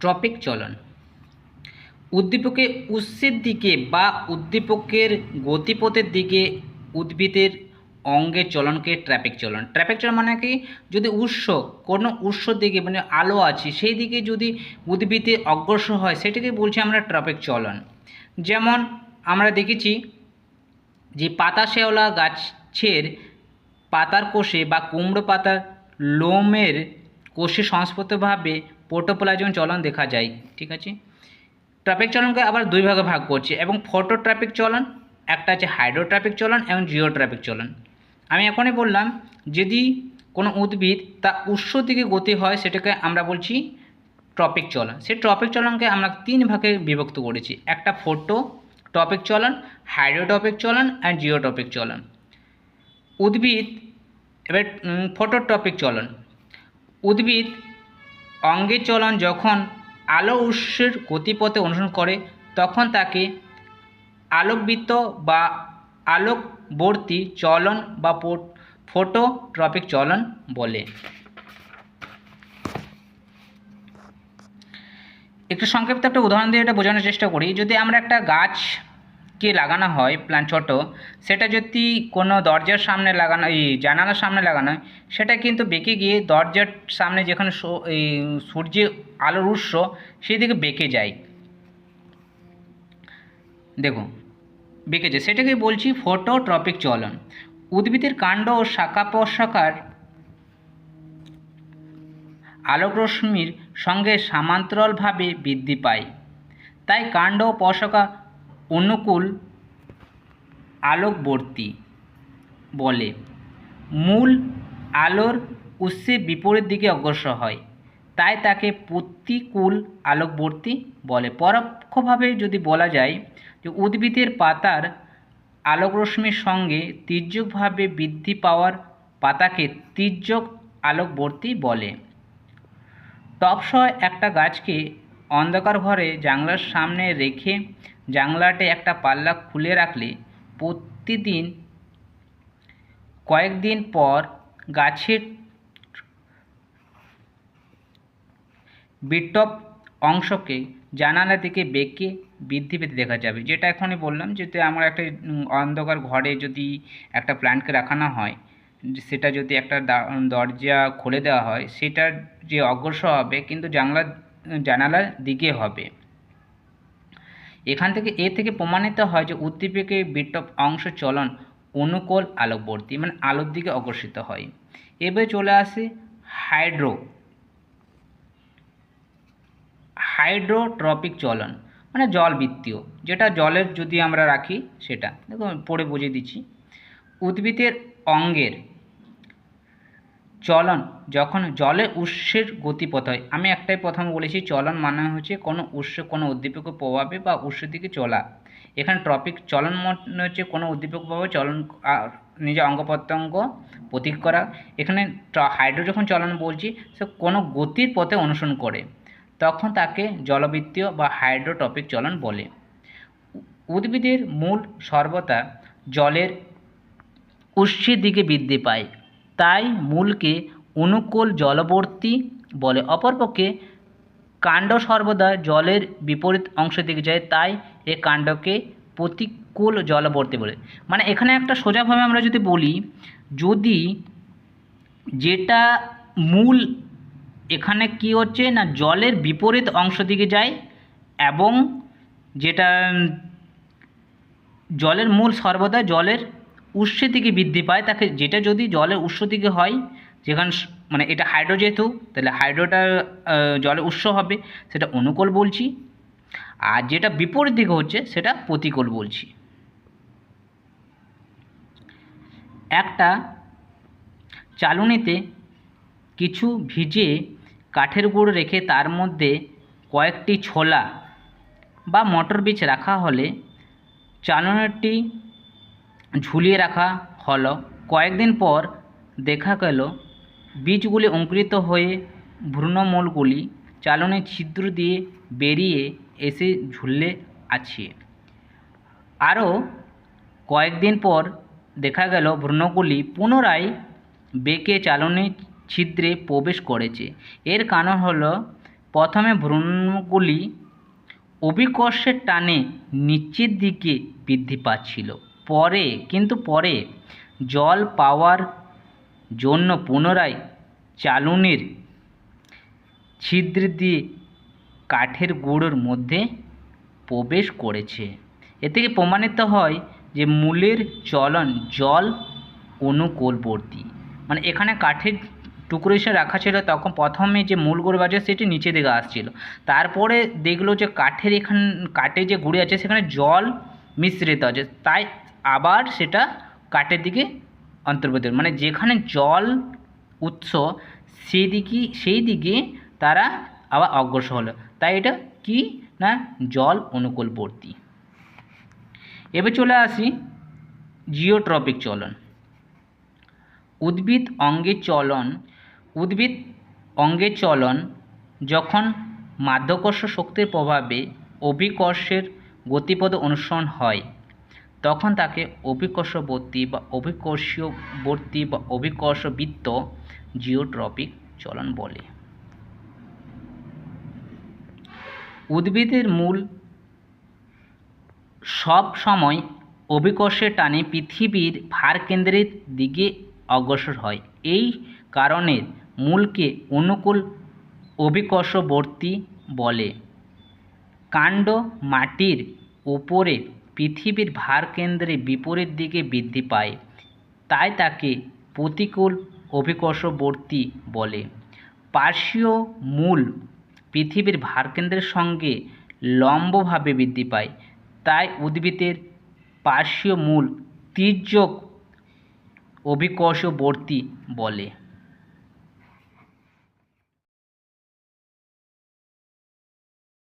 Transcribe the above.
Tropic চলন। উদ্দীপকের উৎসের দিকে বা উদ্দীপকের গতিপথের দিকে উদ্ভিদের অঙ্গের চলনকে ট্র্যাফিক চলন। ট্র্যাফিক চলন মানে কি? যদি উৎস, কোনো উৎসর দিকে মানে আলো আছে, সেই দিকে যদি উদ্ভিদে অগ্রসর হয়, সেটাকে বলছি আমরা ট্রাফিক চলন। যেমন আমরা দেখেছি যে পাতা শেওলা গাছের পাতার কোষে বা কুমড়ো পাতার লোমের কোষে সংস্পর্শভাবে প্রোটোপ্লাজম চলন দেখা যায়, ঠিক আছে? ট্রাফিক চলনকে আবার দুই ভাগে ভাগ করছে, এবং ফটো ট্রাফিক চলন, একটা আছে হাইড্রোট্রাফিক চলন এবং জিও ট্রাফিক চলন। আমি এখনই বললাম, যদি কোনো উদ্ভিদ তা উৎস দিকে গতি হয়, সেটাকে আমরা বলছি ট্রপিক চলন। সেই ট্রপিক চলনকে আমরা তিন ভাগে বিভক্ত করেছি, একটা ফোটো টপিক চলন হাইড্রোটপিক চলন অ্যান্ড জিওটপিক চলন। উদ্ভিদ, এবার ফটোটপিক চলন। উদ্ভিদ অঙ্গের চলন যখন আলো উৎসের গতিপথে অনুসরণ করে, তখন তাকে আলোকবৃত্ত বা আলোকবর্তী চলন বা ফটোট্রপিক চলন বলে। একটু সংক্ষিপ্ত একটা উদাহরণ দিয়ে এটা বোঝানোর চেষ্টা করি। যদি আমরা একটা গাছকে লাগানো হয় প্ল্যান ছোট, সেটা যদি কোনো দরজার সামনে লাগানো, এই জানালার সামনে লাগানো হয়, সেটা কিন্তু বেঁকে গিয়ে দরজার সামনে যেখানে সূর্যের আলোর উৎস, সেই দিকে বেঁকে যায়। দেখুন, বেঁকে যায়। সেটাকে বলছি ফটোট্রপিক চলন। উদ্ভিদের কাণ্ড ও শাখা প্রশাখার আলোকরশ্মির সঙ্গে সমান্তরালভাবে বৃদ্ধি পায়। তাই কাণ্ড ও পশাখা অনুকূল আলোকবর্তী বলে। মূল আলোর উৎসে বিপরীত দিকে অগ্রসর হয়, তাই তাকে প্রতিকূল আলোকবর্তী বলে। পরোক্ষভাবে যদি বলা যায় যে উদ্ভিদের পাতার আলোকরশ্মির সঙ্গে তির্যকভাবে বৃদ্ধি পাওয়ার পাতাকে তির্যক আলোকবর্তী বলে। টপসহ একটা গাছকে অন্ধকার ঘরে জানলার সামনে রেখে জানলাটে একটা পাল্লা খুলে রাখলে প্রতিদিন কয়েকদিন পর গাছের বিটপ অংশকে জানালা দিকে বেঁকে বৃদ্ধি পেতে দেখা যাবে। যেটা এখনই বললাম যদি আমরা একটা অন্ধকার ঘরে যদি একটা প্ল্যান্টকে রাখানো হয়, সেটা যদি একটা দরজা খুলে দেওয়া হয়, সেটার যে অগ্রসর হবে, কিন্তু জানলা জানালার দিকে হবে। এখান থেকে এ থেকে প্রমাণিত হয় যে উদ্দীপকের বিটপ অংশ চলন অনুকূল আলোকবর্তী মানে আলোর দিকে অগ্রসিত হয়। এবারে চলে আসে হাইড্রো। হাইড্রোট্রপিক চলন মানে জলবৃত্তীয় যেটা জলের যদি আমরা রাখি সেটা। দেখো আমি পড়ে বুঝিয়ে দিচ্ছি। উদ্ভিদের অঙ্গের চলন। যখন জলে উৎসের গতিপথ হয়, আমি একটাই প্রথম বলেছি, চলন মানে হচ্ছে কোনো উৎস, কোনো উদ্দীপকের প্রভাবে বা উৎসের দিকে চলা। এখানে ট্রপিক চলন মানে হচ্ছে কোনো উদ্দীপক প্রভাবে চলন নিজের অঙ্গ প্রত্যঙ্গ প্রতীক করা। এখানে হাইড্রো যখন চলন বলছি, সে কোনো গতির পথে অনুসরণ করে, তখন তাকে জলবৃত্তীয় বা হাইড্রোটপিক চলন বলে। উদ্ভিদের মূল সর্বদা জলের উৎসের দিকে বৃদ্ধি পায়। তাই মূলকে অনুকূল জলবর্তী বলে। অপরপক্ষে কাণ্ড সর্বদা জলের বিপরীত অংশের দিকে যায়, তাই এ কাণ্ডকে প্রতিকূল জলবর্তী বলে। মানে এখানে একটা সোজাভাবে আমরা যদি বলি, যদি যেটা মূল এখানে কি হচ্ছে না, জলের বিপরীত অংশ দিকে যায় এবং যেটা জলের মূল সর্বদা জলের উৎসের দিকে বৃদ্ধি পায়, তাকে যেটা যদি জলের উৎস দিকে হয়, যেখানে মানে এটা হাইড্রো যেহেতু, তাহলে হাইড্রোটা জলের উৎস হবে, সেটা অনুকূল বলছি। আর যেটা বিপরীত দিকে হচ্ছে, সেটা প্রতিকূল বলছি। একটা চালুনিতে কিছু ভিজে কাঠের গুঁড়ো রেখে তার মধ্যে কয়েকটি ছোলা বা মটর বীজ রাখা হলে চালনাটি ঝুলিয়ে রাখা হলো। কয়েকদিন পর দেখা গেল, বীজগুলি অঙ্কুরিত হয়ে ভ্রূণমূলগুলি চালনের ছিদ্র দিয়ে বেরিয়ে এসে ঝুলে আছে। আরও কয়েকদিন পর দেখা গেল, ভ্রূণগুলি পুনরায় বেঁকে চালনের ছিদ্রে প্রবেশ করেছে। এর কারণ হল, প্রথমে ভ্রূণগুলি অভিকর্ষের টানে নিচের দিকে বৃদ্ধি পাচ্ছিল। পরে, কিন্তু পরে জল পাওয়ার জন্য পুনরায় চালুনির ছিদ্র দিয়ে কাঠের গুঁড়োর মধ্যে প্রবেশ করেছে। এ থেকে প্রমাণিত হয় যে মূলের চলন জল অনুকূলবর্তী। মানে এখানে কাঠের টুকরো হিসেবে রাখা ছিল, তখন প্রথমে যে মূলগুলো আছে সেটি নিচে দিকে আসছিল। তারপরে দেখল যে কাঠের এখান, কাঠে যে গুঁড়ি আছে সেখানে জল মিশ্রিত আছে। তাই আবার সেটা কাঠের দিকে অন্তর্ভুক্ত মানে যেখানে জল উৎস সেই দিকে সেই দিকে তারা আবার অগ্রসর হলো। তাই এটা কি না জল অনুকূলবর্তী এবার চলে আসি জিওট্রপিক চলন। উদ্ভিদ অঙ্গের চলন, উদ্ভিদ অঙ্গের চলন যখন মাধ্যাকর্ষ শক্তির প্রভাবে অভিকর্ষের গতিপথ অনুসরণ হয় তখন তাকে অভিকর্ষবর্তী বা অভিকর্ষীয়বর্তী বা অভিকর্ষবৃত্ত জিওট্রপিক চলন বলে। উদ্ভিদের মূল সব সময় অভিকর্ষের টানে পৃথিবীর ভারকেন্দ্রের দিকে অগ্রসর হয়। এই কারণে মূলকে অনুকূল অভিকর্ষবর্তী বলে। কাণ্ড মাটির উপরে পৃথিবীর ভারকেন্দ্রে বিপরীত দিকে বৃদ্ধি পায়। তাই তাকে প্রতিকূল অভিকর্ষবর্তী বলে। পার্শ্বীয় মূল পৃথিবীর ভারকেন্দ্রের সঙ্গে লম্বভাবে বৃদ্ধি পায়। তাই উদ্ভিদের পার্শ্বীয় মূল তির্যক অভিকর্ষবর্তী বলে।